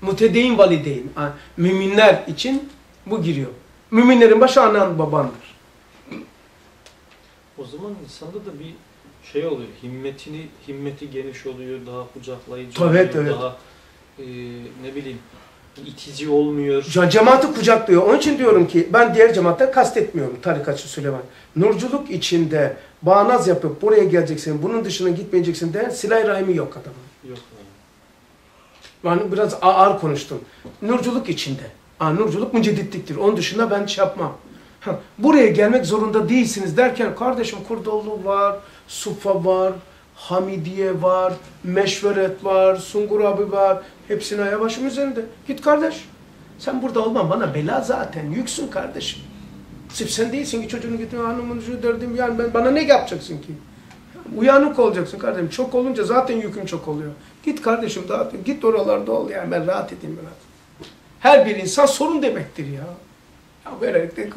Mutedeyin valideyn. Müminler için bu giriyor. Müminlerin başı anan babandır. O zaman insanda da bir şey oluyor. Himmetini himmeti geniş oluyor, daha kucaklayıcı Evet, oluyor, evet. daha e, ne bileyim itici olmuyor. Ce- Cemaati kucaklıyor. Onun için diyorum ki ben diğer cemaatten kastetmiyorum tarikatçı Süleyman. Nurculuk içinde bağnaz yapıp buraya geleceksin, bunun dışına gitmeyeceksin diyen silah rahimi yok adamın. Yok yani. Ben biraz ağır konuştum. Nurculuk içinde. Aa, nurculuk mücedditliktir. Onun dışında ben şey yapmam. Buraya gelmek zorunda değilsiniz derken kardeşim Kurdollu var, Sufa var, Hamidiye var, Meşveret var, Sungur abi var. Hepsinin ayağı başım üzerinde. Git kardeş. Sen burada olman bana bela zaten. Yüksün kardeşim. Sırf sen değilsin ki çocuğunu getir hanımın şu derdim yani ben, bana ne yapacaksın ki? Uyanık olacaksın kardeşim. Çok olunca zaten yükün çok oluyor. Git kardeşim dağıt. Git oralarda ol yani ben rahat edeyim biraz. Her bir insan sorun demektir ya. Ya böylelikle